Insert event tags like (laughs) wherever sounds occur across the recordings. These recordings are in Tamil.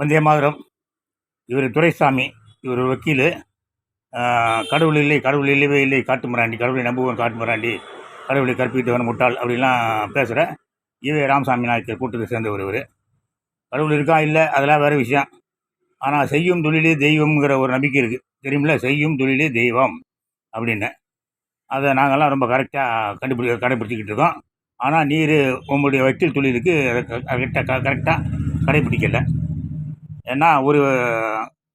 வந்தே மாதரம் இவர் துரைசாமி இவர் வக்கீல். கடவுள் இல்லை கடவுள் இல்லவே இல்லை காட்டு மிராண்டி கடவுளை நம்புவன் காட்டு மிராண்டி. கடவுளை கற்பித்தவன் முட்டாள் அப்படிலாம் பேசுகிற இவே ராமசாமி நாயக்கர் கூட்டத்தை சேர்ந்தவர் இவர். கடவுள் இருக்கா? இல்லை அதெல்லாம் வேறு விஷயம். ஆனால் செய்யும் தொழிலே தெய்வம்ங்கிற ஒரு நம்பிக்கை இருக்குது தெரியுமில்ல? செய்யும் தொழிலே தெய்வம் அப்படின்னு. அதை நாங்கள்லாம் ரொம்ப கரெக்டாக கண்டுபிடி கடைப்பிடிச்சிக்கிட்டு இருக்கோம். ஆனால் நீர் உங்களுடைய வக்கீல் தொழிலுக்கு கரெக்டாக கரெக்டாக கடைப்பிடிக்கலை. ஏன்னா ஒரு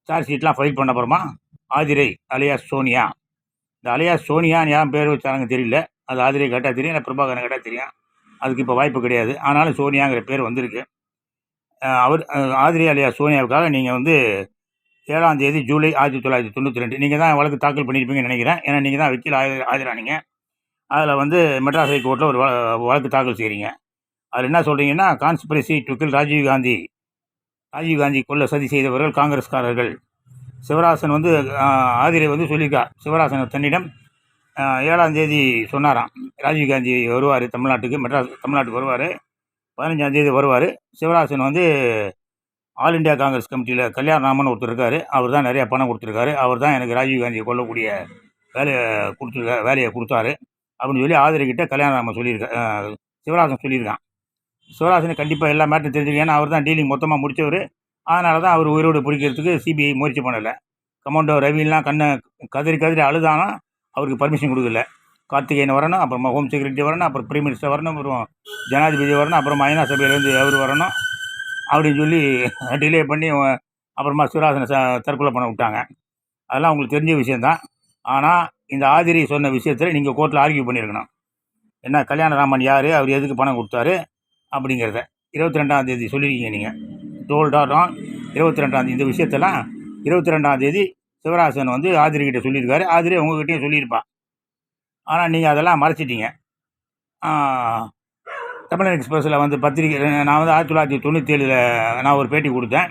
சார்ஜ் ஷீட்லாம் ஃபைல் பண்ண அப்புறமா ஆதிரை அலியா சோனியா. இந்த அலியா சோனியான்னு யார் பேர் வச்சாங்க தெரியல. அது ஆதிரை கேட்டால் தெரியும் இல்லை பிரபாகரன் கேட்டால் தெரியும். அதுக்கு இப்போ வாய்ப்பு கிடையாது. ஆனாலும் சோனியாங்கிற பேர் வந்திருக்கு. அவர் அஹ் ஆதிரை சோனியாவுக்காக நீங்கள் வந்து ஏழாம் தேதி ஜூலை ஆயிரத்தி தொள்ளாயிரத்தி தொண்ணூற்றி ரெண்டு. நீங்கள் தான் வழக்கு தாக்கல் பண்ணியிருப்பீங்கன்னு நினைக்கிறேன். ஏன்னா நீங்கள் தான் வக்கீல் ஆஜர் ஆஜரானீங்க அதில் வந்து மெட்ராஸ் ஹைகோர்ட்டில் ஒரு வ- வழக்கு தாக்கல் செய்கிறீங்க அதில் என்ன சொல்கிறீங்கன்னா கான்ஸ்பிரசி டுக்கில் ராஜீவ் காந்தி ராஜீவ் காந்தி கொல்ல சதி செய்தவர்கள் காங்கிரஸ்காரர்கள். சிவராசன் வந்து ஆதிரை வந்து சொல்லியிருக்கார். சிவராசன் தன்னிடம் ஏழாம் தேதி சொன்னாராம். ராஜீவ் காந்தி வருவார் தமிழ்நாட்டுக்கு மெட்ராஸ் தமிழ்நாட்டுக்கு வருவார். பதினஞ்சாம் தேதி வருவார். சிவராசன் வந்து ஆல் இந்தியா காங்கிரஸ் கமிட்டியில் கல்யாணராமன் ஒருத்தர் இருக்கார். அவர் தான் நிறையா பணம் கொடுத்துருக்காரு. அவர் தான் எனக்கு ராஜீவ் காந்தியை கொல்லக்கூடிய வேலையை கொடுத்துருக்க வேலையை கொடுத்தாரு அப்படின்னு சொல்லி ஆதரிக்கிட்ட கல்யாணராமன் சொல்லியிருக்க சிவராசன் சொல்லியிருக்கான். சிவராசனை கண்டிப்பாக எல்லா மேட்டரும் தெரிஞ்சுக்க ஏன்னா அவர் தான் டீலிங் மொத்தமாக முடித்தவர் அதனால தான் அவர் உயிரோடு பிடிக்கிறதுக்கு சிபிஐ முயற்சி பண்ணலை. கமாண்டோ ரவிலாம் கண்ணை கதறி கதறி அழுதானா அவருக்கு பர்மிஷன் கொடுக்கல. கார்த்திகேயன் வரணும் அப்புறமா ஹோம் செக்ரட்டரி வரணும் அப்புறம் பிரைம் மினிஸ்டர் வரணும் அப்புறம் ஜனாதிபதி வரணும் அப்புறம் ஐநா சபையிலேருந்து அவர் வரணும். அப்படின்னு சொல்லி (laughs) டிலே பண்ணி அப்புறமா சிவராசனை ச தற்கொலை பண்ண விட்டாங்க. அதெல்லாம் உங்களுக்கு தெரிஞ்ச விஷயந்தான் ஆனால் இந்த ஆதிரி சொன்ன விஷயத்தில் நீங்கள் கோர்ட்டில் ஆர்கியூ பண்ணியிருக்கணும் என்ன கல்யாணராமன் யார்? அவர் எதுக்கு பணம் கொடுத்தாரு? அப்படிங்கிறத இருபத்தி ரெண்டாம் தேதி சொல்லியிருக்கீங்க நீங்கள் டோல்டாட்டம் இருபத்தி ரெண்டாம் இந்த விஷயத்தெல்லாம் இருபத்தி ரெண்டாம் தேதி சிவராசன் வந்து ஆதிரிக்கிட்ட சொல்லியிருக்காரு. ஆதிரி உங்ககிட்டயும் சொல்லியிருப்பா. ஆனால் நீங்கள் அதெல்லாம் மறைச்சிட்டீங்க. தமிழன் எக்ஸ்பிரஸில் வந்து பத்திரிக்கை நான் வந்து ஆயிரத்தி தொள்ளாயிரத்தி தொண்ணூற்றி ஏழில் நான் ஒரு பேட்டி கொடுத்தேன்.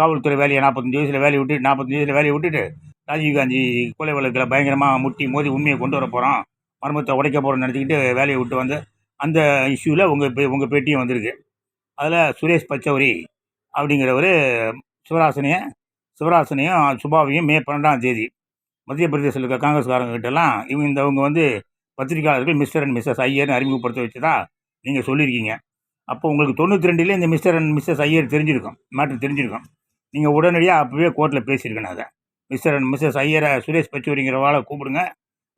காவல்துறை வேலையை நாற்பத்தஞ்சு வயசில் வேலையை விட்டு நாற்பத்தஞ்சு வயசில் வேலையை விட்டுட்டு ராஜீவ்காந்தி கொலை வழக்கில் பயங்கரமாக முட்டி மோதி உண்மையை கொண்டு வர போகிறோம் மர்மத்தை உடைக்க போகிறோம்னு நினச்சிக்கிட்டு வேலையை விட்டு வந்து அந்த இஷ்யூவில் உங்கள் பே உங்கள் பேட்டியும் வந்திருக்கு. அதில் சுரேஷ் பச்சௌரி அப்படிங்கிறவர் சிவராசனையை சிவராசனையும் சுபாவையும் மே பன்னெண்டாம் தேதி மத்திய பிரதேசத்தில் இருக்க காங்கிரஸ்காரங்க இவங்க இந்த அவங்க வந்து பத்திரிகையாளர்கள் மிஸ்டர் அண்ட் மிஸ்ஸஸ் ஐயர்னு அறிமுகப்படுத்த வச்சதா நீங்கள் சொல்லியிருக்கீங்க அப்போ உங்களுக்கு தொண்ணூற்றி ரெண்டுலேயே இந்த மிஸ்டர் அண்ட் மிஸ்ஸஸ் ஐயர் தெரிஞ்சிருக்கும் மேட்ரு தெரிஞ்சிருக்கும். நீங்கள் உடனடியாக அப்போவே கோர்ட்டில் பேசியிருக்கணும் அதை. மிஸ்டர் அண்ட் மிஸ்ஸஸ் ஐயரை சுரேஷ் பச்சூரிங்கிற வாழை கூப்பிடுங்க.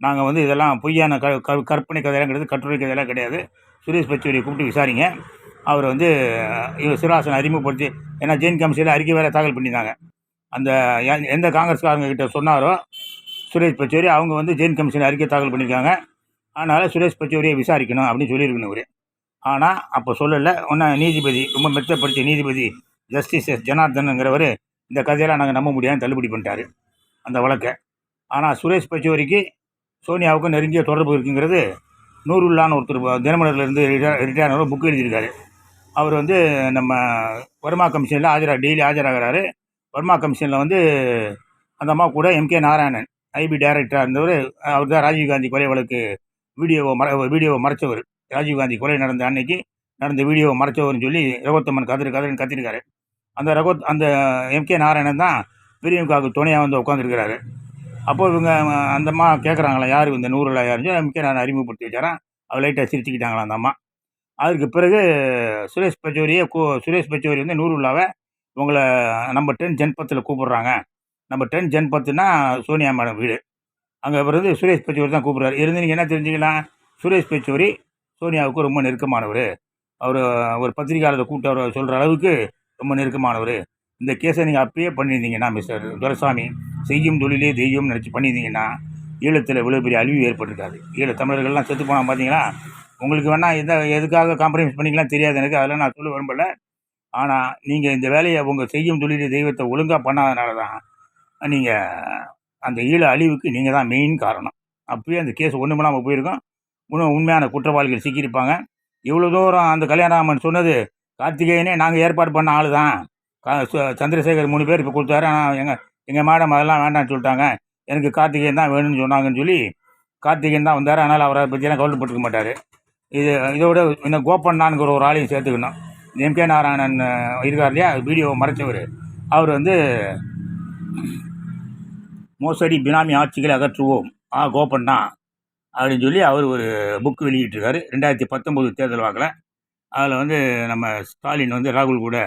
நாங்கள் வந்து இதெல்லாம் பொய்யான க க கற்பனை கதையெல்லாம் கிடையாது கட்டுரை கதையெல்லாம் கிடையாது. சுரேஷ் பச்சூரியை கூப்பிட்டு விசாரிங்க. அவர் வந்து இவர் சிராசனை அறிமுகப்படுத்தி ஏன்னா ஜெயின் கமிஷனில் அறிக்கை வேறு தாக்கல் பண்ணியிருந்தாங்க. அந்த எந்த காங்கிரஸ்காரங்க கிட்ட சொன்னாரோ சுரேஷ் பச்சோரி அவங்க வந்து ஜெயின் கமிஷன் அறிக்கை தாக்கல் பண்ணியிருக்காங்க. அதனால் சுரேஷ் பச்சோரியை விசாரிக்கணும் அப்படின்னு சொல்லியிருக்கணும் அவர் ஆனால் அப்போ சொல்லலை. ஒன்றா நீதிபதி ரொம்ப மெத்தப்படுத்திய நீதிபதி ஜஸ்டிஸ் எஸ் ஜனார்தனுங்கிறவர் இந்த கதையெல்லாம் நாங்கள் நம்ப முடியாதுன்னு தள்ளுபடி பண்ணிட்டாரு. அந்த வழக்கை. ஆனால் சுரேஷ் பச்சோரிக்கு சோனியாவுக்கும் நெருங்கிய தொடர்பு இருக்குங்கிறது நூறுல்லான்னு ஒருத்தர் தினமலர்லேருந்து ரிட்டையர் ரிட்டையர் ஆனவர் புக் எழுதியிருக்காரு. அவர் வந்து நம்ம வர்மா கமிஷனில் ஆஜராக டெய்லி ஆஜராகிறாரு. வர்மா கமிஷனில் வந்து அந்த அம்மா கூட எம்கே நாராயணன் ஐபி டைரக்டராக இருந்தவர். அவர் தான் ராஜீவ்காந்தி கொலை வழக்கு வீடியோவை மற வீடியோவை மறைச்சவர். ராஜீவ்காந்தி கொலை நடந்த அன்னைக்கு நடந்த வீடியோவை மறைச்சவர்னு சொல்லி ரகோத்தமன் கதிர் கதிரன் கத்திருக்காரு. அந்த ரகோத் அந்த எம்கே நாராயணன் தான் பிரியங்காவுக்கு துணையாக வந்து உட்காந்துருக்கிறாரு அப்போ இவங்க அந்தம்மா அந்த அம்மா கேட்குறாங்களா யார் இந்த நூறுல யாருன்னு எம்கே நான் அறிமுகப்படுத்தி வச்சாரான் அவள் லைட்டாக சிரிச்சுக்கிட்டாங்களா அந்த அம்மா. அதுக்கு பிறகு சுரேஷ் பச்சோரியை கூ சுரேஷ் பச்சோரி வந்து நூறுல்லாவை உங்களை நம்ம டென் ஜென்பத்தில் கூப்பிட்றாங்க. நம்ம டென் ஜென்பத்துனா சோனியா மேடம் வீடு. அங்கே பிறகு சுரேஷ் பச்சோரி தான் கூப்பிட்றாரு. இருந்து நீங்கள் என்ன தெரிஞ்சுக்கலாம்? சுரேஷ் பச்சோரி சோனியாவுக்கு ரொம்ப நெருக்கமானவர். அவர் ஒரு பத்திரிகையாளர் கூப்பிட்டு அவர் சொல்கிற அளவுக்கு ரொம்ப நெருக்கமானவர். இந்த கேஸை நீங்கள் அப்பயே பண்ணியிருந்தீங்கன்னா மிஸ்டர் துரைசாமி செய்யும் தொழிலே தெய்வம் நினச்சி பண்ணியிருந்தீங்கன்னா ஈழத்தில் இவ்வளோ பெரிய அழிவு ஏற்பட்டிருக்காது. ஈழ தமிழர்கள்லாம் செத்து போனால் பார்த்தீங்கன்னா உங்களுக்கு வேணால் எந்த எதுக்காக காம்ப்ரமைஸ் பண்ணிக்கலாம் தெரியாது எனக்கு அதெல்லாம் நான் சொல்ல விரும்பல. ஆனால் நீங்கள் இந்த வேலையை உங்கள் செய்யும் தொழிலே தெய்வத்தை ஒழுங்காக பண்ணாதனால தான் நீங்கள் அந்த ஈழ அழிவுக்கு நீங்கள் தான் மெயின் காரணம். அப்பயே அந்த கேஸ் ஒன்றும் இல்லாமல் போயிருக்கோம். இன்னும் உண்மையான குற்றவாளிகள் சிக்கியிருப்பாங்க. இவ்வளோ தூரம் அந்த கல்யாணராமன் சொன்னது கார்த்திகேயனே நாங்கள் ஏற்பாடு பண்ண ஆள் தான் கா- சு- சந்திரசேகர் மூணு பேர் இப்போ கொடுத்தாரு. ஆனால் எங்கள் எங்கள் மேடம் அதெல்லாம் வேண்டாம்னு சொல்லிட்டாங்க. எனக்கு கார்த்திகேயன் தான் வேணும்னு சொன்னாங்கன்னு சொல்லி கார்த்திகேயன் தான் வந்தார். அதனால் அவரை பற்றியெல்லாம் கவலைப்பட்டுக்க மாட்டார். இது இதோட இன்னும் கோபண்ணான்ங்கிற ஒரு ஆளையும் சேர்த்துக்கணும். எம் கே நாராயணன் இருக்கார் இல்லையா? வீடியோவை மறைச்சவர். அவர் வந்து மோசடி பினாமி ஆட்சிகளை அகற்றுவோம். ஆ கோப்பண்ணா அப்படின்னு சொல்லி அவர் ஒரு புக் வெளியிட்டிருக்காரு. ரெண்டாயிரத்தி பத்தொம்போது தேர்தல் வாக்கில். அதில் வந்து நம்ம ஸ்டாலின் வந்து ராகுல் கூட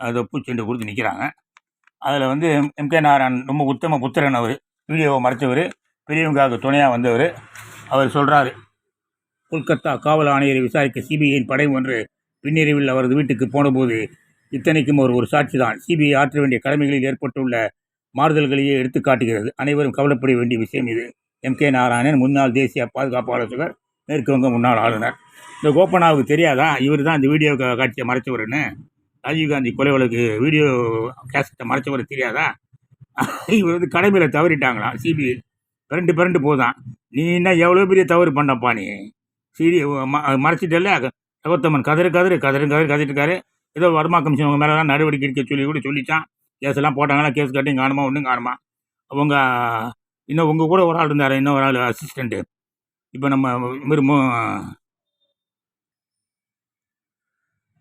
அதை பூச்செண்டு கொடுத்து நிற்கிறாங்க அதில் வந்து எம் கே நாராயணன் ரொம்ப உத்தம புத்திரன் அவர். வீடியோவை மறைச்சவர். பெரியவங்காக துணையாக வந்தவர். அவர் சொல்கிறாரு கொல்கத்தா காவல் ஆணையரை விசாரிக்க சிபிஐயின் படை ஒன்று பின்னிரவில் அவரது வீட்டுக்கு போனபோது இத்தனைக்கும் ஒரு ஒரு சாட்சி தான் சிபிஐ ஆற்ற வேண்டிய கடமைகளில் ஏற்பட்டுள்ள மாறுதல்களையே எடுத்து காட்டுகிறது. அனைவரும் கவலைப்பட வேண்டிய விஷயம் இது. எம் கே நாராயணன் முன்னாள் தேசிய பாதுகாப்பு ஆலோசகர் மேற்கு வங்க முன்னாள் ஆளுநர். இந்த கோபனாவுக்கு தெரியாதா? இவர் தான் இந்த வீடியோ கா- காட்சியை மறைச்சவர்னு ராஜீவ்காந்தி கொலை வழக்கு வீடியோ கேசட்டை மறைச்சவர் தெரியாதா? இவர் வந்து கடமையில் தவறிட்டாங்களாம். சிபிஐ. பிறண்டு பிறண்டு போதான். நீ என்ன எவ்வளோ பெரிய தவறு பண்ணப்பா நீ? சிடி மறைச்சிட்டல சகோத்தமன் கதறு கதறு கதறு கதறு கதறிட்டுருக்காரு. ஏதோ வருமா கமிஷன் உங்கள் மேலெலாம் நடவடிக்கை எடுக்க சொல்லி கூட சொல்லித்தான் கேஸ் எல்லாம் போட்டாங்கன்னா கேஸ் கட்டியும் காணுமா ஒன்றும் காணுமா? அவங்க இன்னும் உங்கள் கூட ஒரு ஆள் இருந்தார் இன்னும் ஒரு ஆள் அசிஸ்டண்ட்டு இப்போ நம்ம விரும்பும்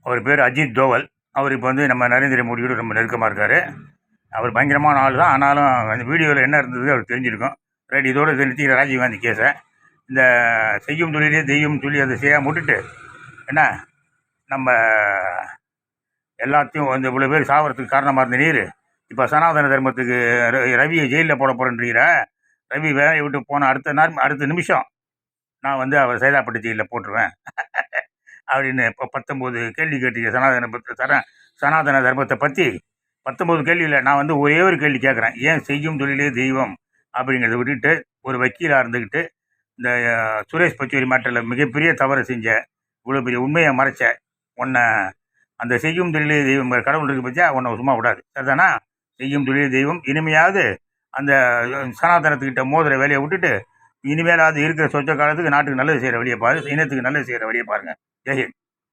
அவர் பேர் அஜித் தோவல். அவர் இப்போ வந்து நம்ம நரேந்திர மோடியோட ரொம்ப நெருக்கமாக இருக்கார். அவர் பயங்கரமான ஆள் தான். ஆனாலும் அந்த வீடியோவில் என்ன இருந்தது அவர் தெரிஞ்சிருக்கும். ரைட் இதோட இதை நிறுத்திக்கிற ராஜீவ்காந்தி கேஸை இந்த செய்யும் தொழிலே தெய்வம் சொல்லி அதை செய்யாமல் விட்டுட்டு என்ன? நம்ம எல்லாத்தையும் வந்து இவ்வளோ பேர் சாவறதுக்கு காரணமாக இருந்த நீர். இப்போ சனாதன தர்மத்துக்கு ரவியை ஜெயிலில் போட போகிறேன்றீங்கிற ரவி வேலையை விட்டு போன அடுத்த நாள் அடுத்த நிமிஷம் நான் வந்து அவர் சைதாப்பட்டு ஜெயிலில் போட்டுருவேன். அப்படின்னு இப்போ பத்தொம்போது கேள்வி கேட்டீங்க. சனாதன பத்தி- சன சனாதன தர்மத்தை பற்றி பத்தொம்போது கேள்வியில் நான் வந்து ஒரே ஒரு கேள்வி கேட்குறேன் ஏன் செய்யும் தொழிலே தெய்வம் அப்படிங்கிறத விட்டுட்டு ஒரு வக்கீலாக இருந்துக்கிட்டு இந்த சுரேஷ் பச்சோரி மேட்டரில் மிகப்பெரிய தவறு செஞ்ச இவ்வளோ பெரிய உண்மையை மறைச்ச உன்னை அந்த செய்யும் தொழிலே தெய்வம் கடவுள் இருக்கு பற்றியா உன்னை சும்மா விடாது. சரிதானா? செய்யும் தொழிலே தெய்வம். இனிமையாவது அந்த சனாதனத்துக்கிட்ட மோதிர வேலையை விட்டுட்டு இனிமேலாவது இருக்கிற சொச்ச காலத்துக்கு நாட்டுக்கு நல்லது செய்கிற வழியை பாரு இனத்துக்கு நல்லது செய்கிற வழியை பாருங்கள் ஜெயஹிந்த்